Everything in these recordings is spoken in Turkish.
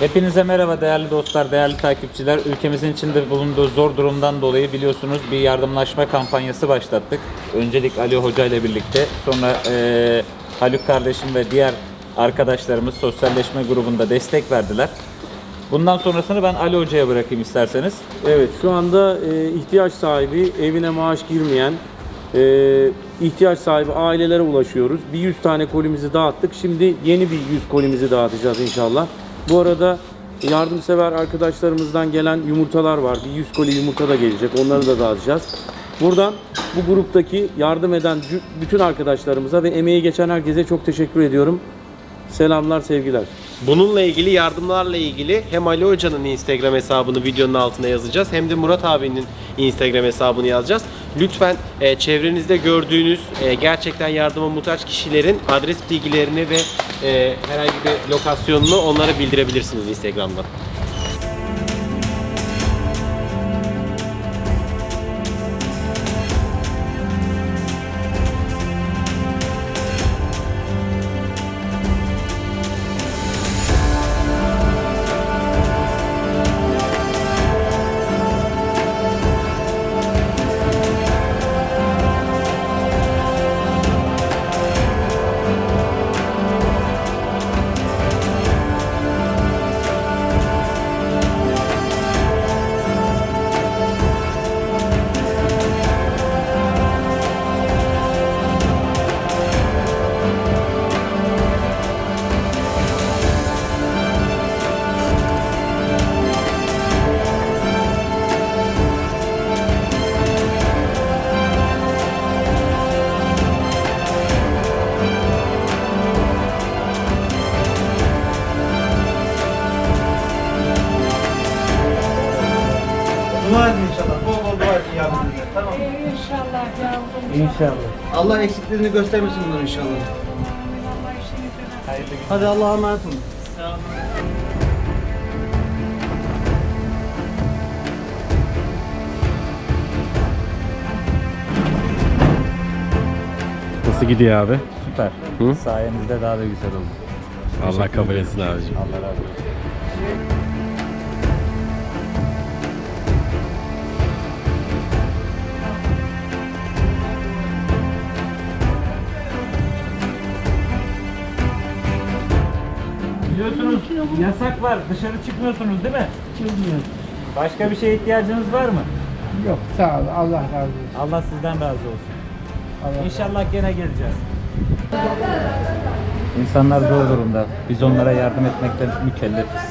Hepinize merhaba değerli dostlar, değerli takipçiler. Ülkemizin içinde bulunduğu zor durumdan dolayı biliyorsunuz bir yardımlaşma kampanyası başlattık. Öncelik Ali Hoca ile birlikte, sonra eee Haluk kardeşim ve diğer arkadaşlarımız sosyalleşme grubunda destek verdiler. Bundan sonrasını ben Ali Hoca'ya bırakayım isterseniz. Evet şu anda e, ihtiyaç sahibi evine maaş girmeyen e, ihtiyaç sahibi ailelere ulaşıyoruz. Bir 100 tane kolimizi dağıttık. Şimdi yeni bir 100 kolimizi dağıtacağız inşallah. Bu arada yardımsever arkadaşlarımızdan gelen yumurtalar var. Bir 100 koli yumurta da gelecek. Onları da dağıtacağız. Buradan bu gruptaki yardım eden bütün arkadaşlarımıza ve emeği geçen herkese çok teşekkür ediyorum. Selamlar, sevgiler. Bununla ilgili yardımlarla ilgili hem Ali Hoca'nın Instagram hesabını videonun altına yazacağız hem de Murat abinin Instagram hesabını yazacağız. Lütfen e, çevrenizde gördüğünüz e, gerçekten yardıma muhtaç kişilerin adres bilgilerini ve e, herhangi bir lokasyonunu onlara bildirebilirsiniz Instagram'dan. İnşallah. Allah eksiklerini göstermesin bunları inşallah. Hadi Allah'a emanet olun. Nasıl gidiyor abi? Süper. Hı? Sayenizde daha da güzel oldu. Allah kabul etsin abicim. Allah razı olsun. Biliyorsunuz yasak var. Dışarı çıkmıyorsunuz değil mi? Çıkmıyor. Başka bir şeye ihtiyacınız var mı? Yok sağ ol. Allah razı olsun. Allah sizden razı olsun. Allah İnşallah gene geleceğiz. İnsanlar zor durumda. Biz onlara yardım etmekte mükellefiz.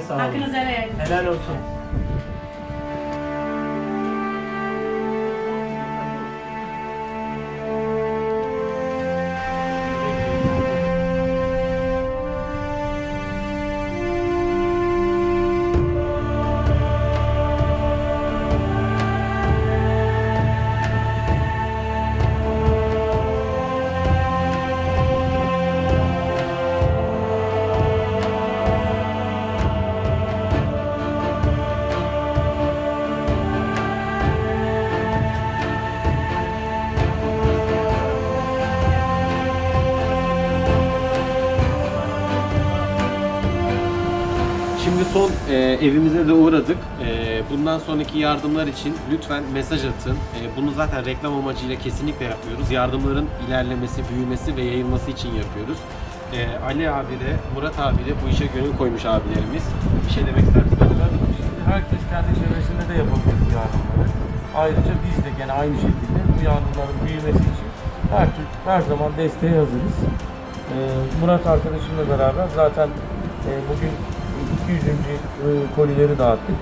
Sağ olun. Siz de sağ olun. Hakkınızı helal edin. Helal olsun. Şimdi son e, evimize de uğradık. E, bundan sonraki yardımlar için lütfen mesaj atın. E, bunu zaten reklam amacıyla kesinlikle yapıyoruz. Yardımların ilerlemesi, büyümesi ve yayılması için yapıyoruz. E, Ali abi de, Murat abi de bu işe gönül koymuş abilerimiz. Bir şey demek ister? Şimdi herkes kendi çevresinde de yapabilir bu yardımları. Ayrıca biz de gene aynı şekilde bu yardımların büyümesi için her her zaman desteğe hazırız. Ee, Murat arkadaşımla beraber zaten e, bugün 200. e, kolileri dağıttık.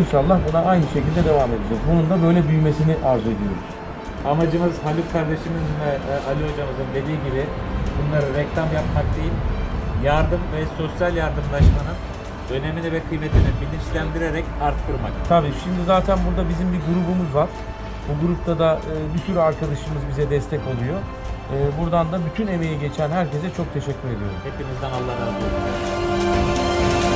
İnşallah buna aynı şekilde devam edeceğiz. Bunun da böyle büyümesini arzu ediyoruz. Amacımız Haluk kardeşimiz ve e, Ali hocamızın dediği gibi bunları reklam yapmak değil, yardım ve sosyal yardımlaşmanın önemini ve kıymetini bilinçlendirerek arttırmak. Tabii şimdi zaten burada bizim bir grubumuz var. Bu grupta da e, bir sürü arkadaşımız bize destek oluyor. Buradan da bütün emeği geçen herkese çok teşekkür ediyorum. Hepinizden Allah razı olsun.